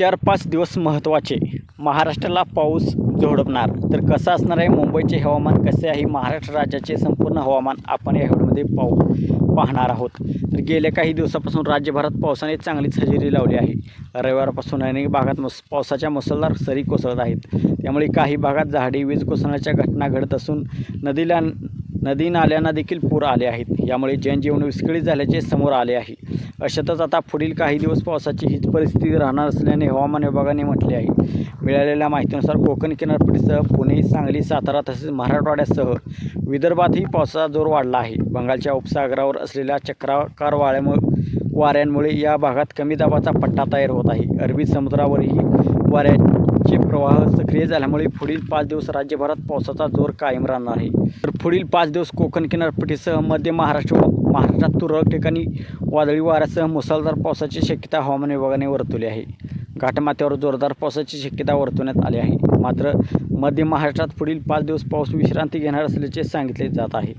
चार पाच दिवस महत्त्वाचे महाराष्ट्राला पाऊस झोडपणार. तर कसं असणार आहे? मुंबईचे हवामान कसे आहे? महाराष्ट्र राज्याचे संपूर्ण हवामान आपण या व्हिडिओमध्ये पाहू पाहणार आहोत. तर गेल्या काही दिवसापासून राज्यभरात पावसाने चांगलीच हजेरी लावली आहे. रविवारपासून अनेक भागात मुस पावसाच्या मुसळधार सरी कोसळत आहेत. त्यामुळे काही भागात झाडी वीज कोसळण्याच्या घटना घडत असून नदीला नदी नाल्यांना देखील पूर आले आहेत. यामुळे जनजीवन विस्कळीत झाल्याचे समोर आले आहे. अशातच आता पुढील काही दिवस पावसाची हीच परिस्थिती राहणार असल्याने हवामान विभागाने म्हटले आहे. मिळालेल्या माहितीनुसार कोकण किनारपट्टीसह पुणे सांगली सातारा तसेच मराठवाड्यासह विदर्भातही पावसाचा जोर वाढला आहे. बंगालच्या उपसागरावर असलेल्या चक्राकार वाऱ्यामुळे वाऱ्यांमुळे या भागात कमी दाबाचा पट्टा तयार होत आहे. अरबी समुद्रावरही चे प्रवाह सक्रिय झाल्यामुळे पुढील पाच दिवस राज्यभरात पावसाचा जोर कायम राहणार आहे. तर पुढील पाच दिवस कोकण किनारपट्टीसह मध्य महाराष्ट्र व महाराष्ट्रात तुरळक ठिकाणी वादळी वाऱ्यासह मुसळधार पावसाची शक्यता हवामान विभागाने वर्तवली आहे. घाटमाथ्यावर जोरदार पावसाची शक्यता वर्तवण्यात आली आहे. मात्र मध्य महाराष्ट्रात पुढील पाच दिवस पाऊस विश्रांती घेणार असल्याचे सांगितले जात आहे.